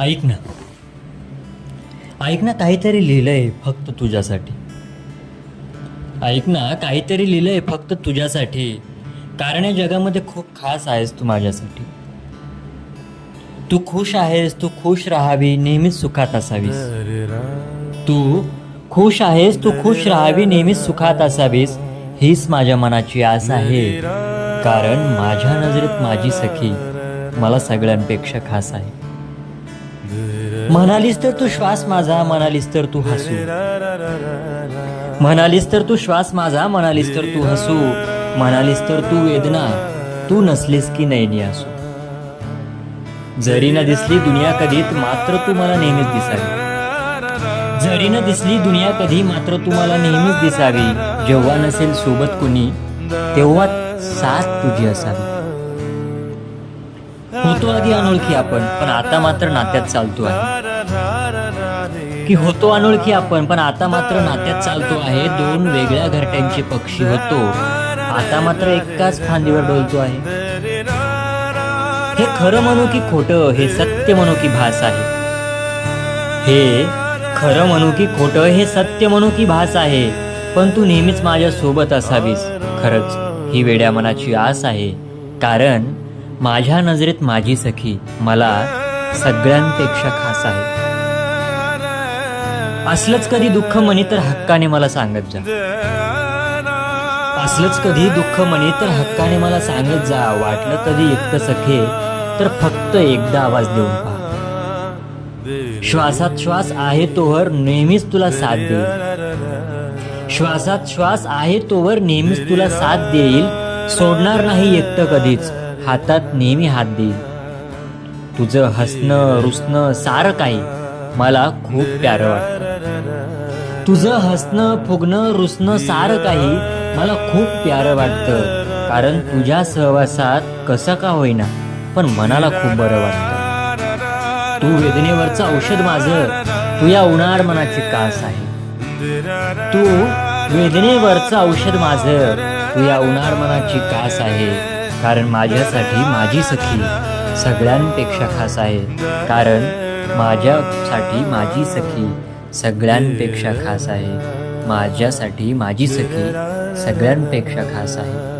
ऐक ना. ऐक ना काहीतरी लिहिलंय फक्त तुझ्यासाठी. ऐक ना काहीतरी लिहिलंय फक्त तुझ्यासाठी. कारण या जगामध्ये खूप खास आहेस तू माझ्यासाठी. तू खुश आहेस तू खुश राहावी नेहमीच सुखात असावीस. तू खुश आहेस तू खुश राहावी नेहमीच सुखात असावीस. हीच माझ्या मनाची आस आहे. कारण माझ्या नजरेत माझी सखी मला सगळ्यांपेक्षा खास आहे. म्हणालीस तर तू श्वास माझा म्हणालीस तर तू हसू. म्हणालीस तर तू श्वास माझा म्हणालीस तर तू हसू. म्हणालीस तर तू वेदना तू नसलीस की नैनी असू जरी न दिसली दुनिया कधी मात्र तू मला नेहमीच दिसावी. जरी न दिसली दुनिया कधी मात्र तू मला नेहमीच दिसावी. जेव्हा नसेल सोबत कुणी तेव्हा साथ तुझी असावी. होतो आधी अनोळखी आपण पण आता मात्र नात्यात चालतो आहे. की होतो अनोळखी आपण पण आता मात्र नात्यात चालतो आहे. दोन वेगळ्या घरट्यांचे पक्षी होतो. आता मात्र एकाच फांदीवर डोलतो आहे. हे खरं म्हणू की खोटं हे सत्य म्हणू की भास आहे. हे खरं म्हणू की खोटं हे सत्य म्हणू की भास आहे. पण तू नेहमीच माझ्या सोबत असावीस. खरंच ही वेड्या मनाची आस आहे. कारण माझ्या नजरेत माझी सखी मला सगळ्यांपेक्षा खास आहे. असलंच कधी दुःख म्हणी तर हक्काने मला सांगत जा. असलंच कधी दुःख म्हणे तर हक्काने मला सांगत जा. वाटलं कधी एकटं सखे तर फक्त एकदा आवाज देऊन पहा. श्वासात श्वास आहे तोवर नेहमीच तुला साथ देईल. श्वासात श्वास आहे तोवर नेहमीच तुला साथ देईल. सोडणार नाही एकटं कधीच. हातात नेहमी हात देईल तुझं हसणं रुसणं सारं काही मला खूप प्यारं वाटतं. तुझं हसणं फुगणं रुसणं सारं काही मला खूप प्यारं वाटतं. कारण तुझ्या सहवासात कसं का होईना पण मनाला खूप बरं वाटतं. तू वेदनेवरचं औषध माझं तू या उन्हाळ मनाची कास आहे. तू वेदनेवरचं औषध माझं तू या उन्हाळ मनाची कास आहे. कारण माझ्यासाठी माझी सखी सगळ्यांपेक्षा खास आहे. कारण माझ्यासाठी माझी सखी सगळ्यांपेक्षा खास आहे. माझ्यासाठी माझी सखी सगळ्यांपेक्षा खास आहे.